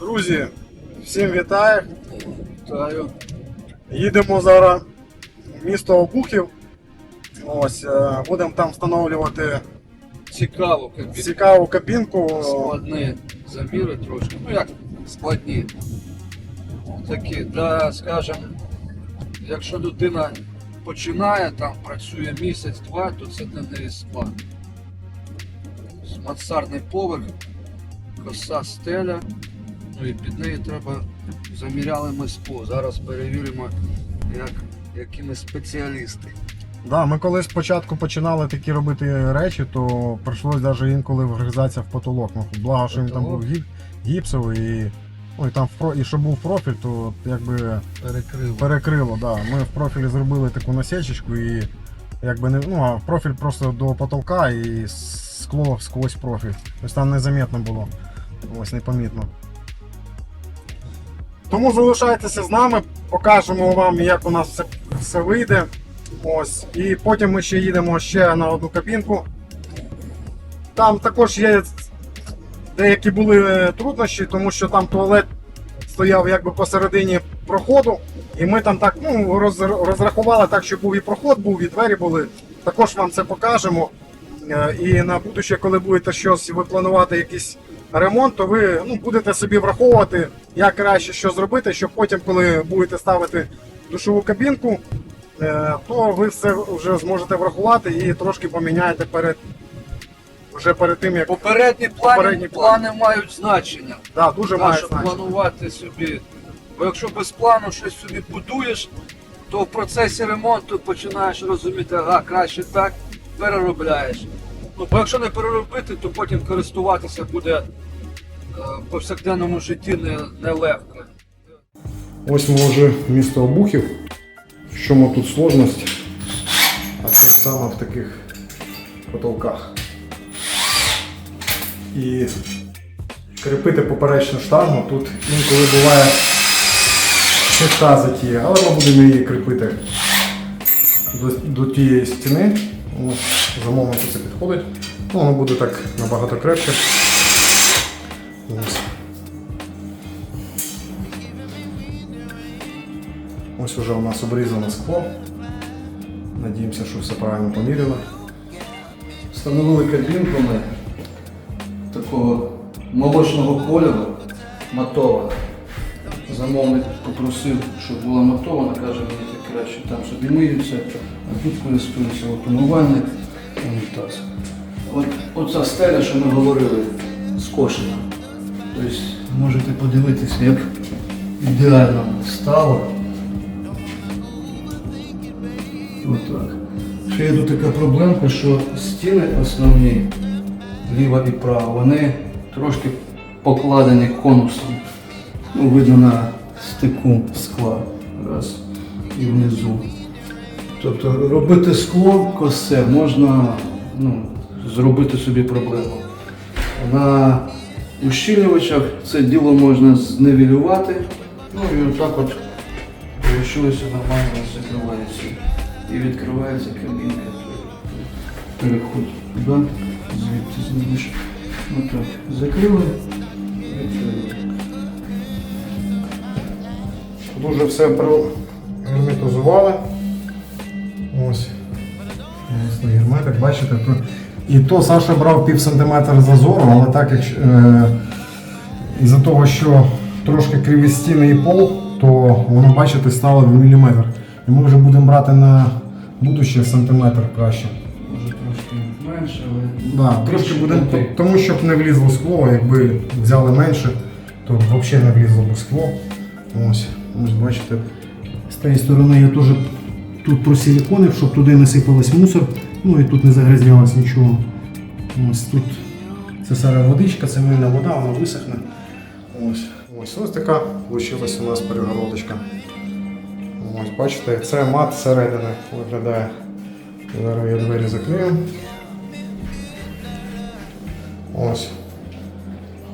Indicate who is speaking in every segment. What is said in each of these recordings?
Speaker 1: Друзі, всім вітаю.
Speaker 2: Вітаю.
Speaker 1: Їдемо зараз в місто Обухів. Ось, е, будемо там встановлювати
Speaker 2: Цікаво, кабіни.
Speaker 1: цікаву кабінку.
Speaker 2: Складні заміри трошки. Ну як складні. Такі, да, скажімо, якщо людина починає там, працює місяць-два, то це для неї складно. Мансардний поверх, коса стеля, і під неї треба заміряли ми. Зараз перевіримо, як, які ми спеціалісти.
Speaker 1: Да, ми коли спочатку починали такі робити речі, то прийшлось навіть інколи вгризатися в потолок. Ну, благо, що він там був гіп, гіпсовий і, ну, і там в і щоб був профіль, то якби
Speaker 2: Перекрив.
Speaker 1: перекрило. Да. Ми в профілі зробили таку насічечку і якби не ну, а профіль просто до потолка і скло сквозь профіль. Тобто там незаметно було. Ось непомітно. Тому залишайтеся з нами, покажемо вам, як у нас все, все вийде. Ось. І потім ми ще їдемо ще на одну кабінку. Там також є деякі були труднощі, тому що там туалет стояв якби посередині проходу. І ми там так ну, роз- розрахували так, щоб був і проход, був, і двері були. Також вам це покажемо. Е, І на будуще, коли будете щось ви планувати якийсь ремонт, то ви ну, будете собі враховувати, як краще що зробити, щоб потім, коли будете ставити душову кабінку, е, то ви все вже зможете врахувати і трошки поміняєте перед вже перед тим, як
Speaker 2: Попередні плани,
Speaker 1: Попередні плани.
Speaker 2: плани мають значення.
Speaker 1: да, дуже має
Speaker 2: щоб
Speaker 1: значення.
Speaker 2: планувати собі. Бо якщо без плану щось собі будуєш, то в процесі ремонту починаєш розуміти, ага, краще так, переробляєш. Ну, бо якщо не переробити, то потім користуватися буде е, в повсякденному житті не- нелегко.
Speaker 1: Ось ми вже місто Обухів. В чому тут сложність? А це саме в таких потолках. І кріпити поперечну штангу тут інколи буває чиста затія, але ми будемо її кріпити до, до тієї стіни. Ось, Замовнику це підходить. Ну, воно буде так набагато крепше. Ось. Ось уже у нас обрізане скло. Надіємося, що все правильно поміряно.
Speaker 2: Встановили кабінку ми такого молочного кольору, матова. Замовник попросив, щоб була матована, каже, мені так краще там собі миються, а тут користуюся от умивальник, унітаз. От, оця стеля, що ми говорили, скошена. Тобто можете подивитися, як ідеально стало. Отак. Ще є тут така проблемка, що стіни основні, ліва і права, вони трошки покладені конусом. Ну, видно на стику скла. Раз. І внизу. Тобто робити скло косе можна ну, зробити собі проблему. На ущільнювачах це діло можна зневелювати. Ну і отак от вийшлося нормально закривається. І відкривається кабінка. Переход туди, звідти знімеш. Отак. Закрили. Відкрили.
Speaker 1: Тут вже все герметизували. Ось. Ось герметик, бачите, тут. І то Саша брав пів сантиметра зазору, але так як е, із-за того, що трошки криві стіни і пол, то воно, бачите, стало в міліметр. І ми вже будемо брати на будуще сантиметр краще.
Speaker 2: Може трошки менше, але.
Speaker 1: Да, трошки будемо, тому щоб не влізло скло, якби взяли менше, то взагалі не влізло б скло. Ось, ось бачите. З тієї сторони я теж тут просиліконив, щоб туди не сипалось мусор, ну і тут не загрязнялось нічого. Ось тут це сара водичка, це мильна вода, вона висохне. Ось, ось, ось така вийшла у нас перегородочка. Ось, бачите, це мат зсередини виглядає. Зараз я двері закрию. Ось.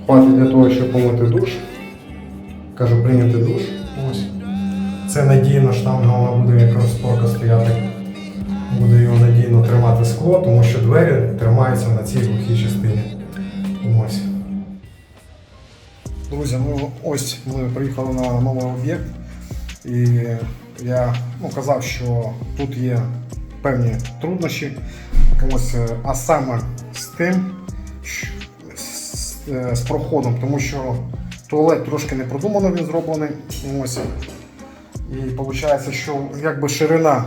Speaker 1: Хватить для того, щоб помити душ. Кажу, прийняти душ. Ось. Це надійна штанга, вона буде як розпорка стояти. Буде його надійно тримати скло, тому що двері тримаються на цій глухій частині. Ось. Друзі, ну ось ми приїхали на новий об'єкт, і я ну, казав, що тут є певні труднощі. Ось, е, а саме з тим, що- з, е, з проходом, тому що туалет трошки не продумано він зроблений. Ось. І виходить, що якби ширина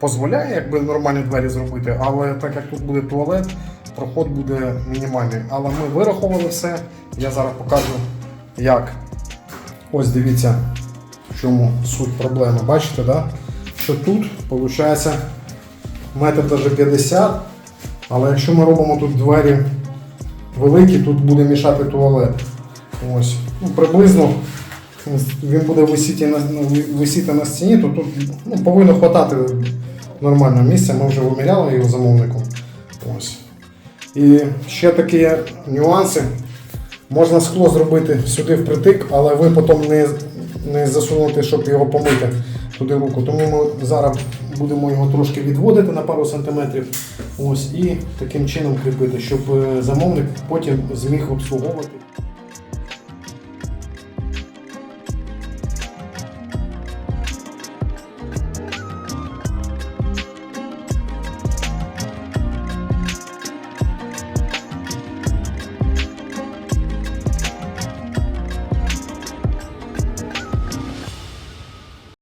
Speaker 1: дозволяє якби нормальні двері зробити, але так як тут буде туалет, проход буде мінімальний. Але ми вирахували все. Я зараз покажу, як. Ось дивіться, в чому суть проблеми. Бачите, да? що тут виходить метр даже 50, але якщо ми робимо тут двері великі, тут буде мішати туалет. Ось. Ну, приблизно він буде висіти на, висіти на стіні, то тут ну, повинно хватати нормального місця. Ми вже виміряли його замовником. Ось. І ще такі нюанси. Можна скло зробити сюди впритик, але ви потім не, не засунути, щоб його помити туди руку. Тому ми зараз будемо його трошки відводити на пару сантиметрів. Ось, і таким чином кріпити, щоб е, замовник потім зміг обслуговувати.